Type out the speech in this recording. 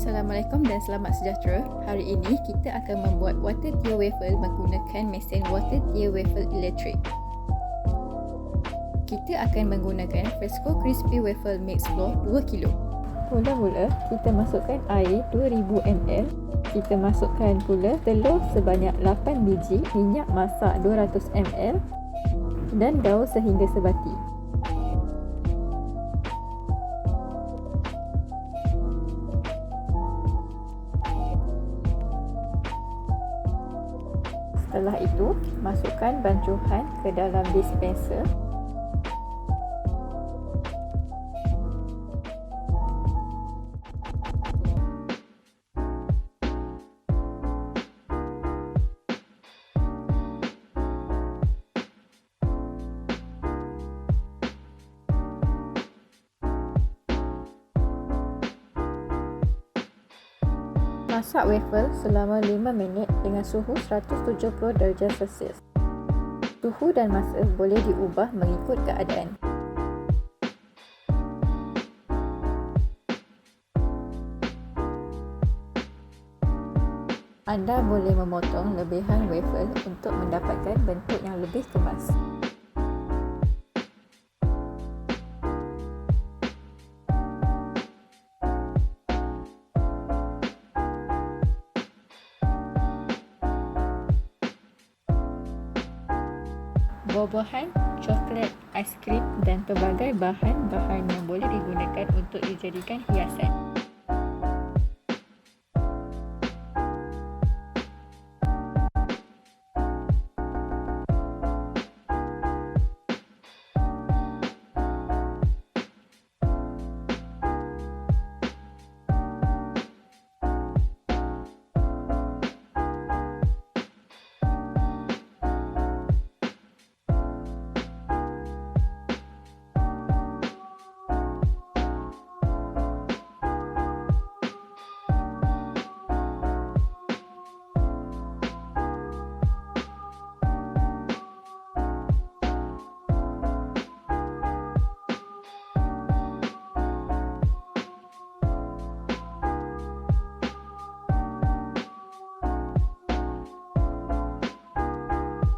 Assalamualaikum dan selamat sejahtera. Hari ini kita akan membuat water tear waffle menggunakan mesin water tear waffle elektrik. Kita akan menggunakan Fresco Crispy Waffle Mix Flour 2 kg. Mula-mula kita masukkan air 2000 ml. Kita masukkan pula telur sebanyak 8 biji, minyak masak 200 ml dan daun sehingga sebati. Setelah itu, masukkan bancuhan ke dalam dispenser. Masak waffle selama 5 minit dengan suhu 170 darjah Celsius. Suhu dan masa boleh diubah mengikut keadaan. Anda boleh memotong lebihan waffle untuk mendapatkan bentuk yang lebih kemas. Buah-buahan, coklat, aiskrim dan pelbagai bahan-bahan yang boleh digunakan untuk dijadikan hiasan.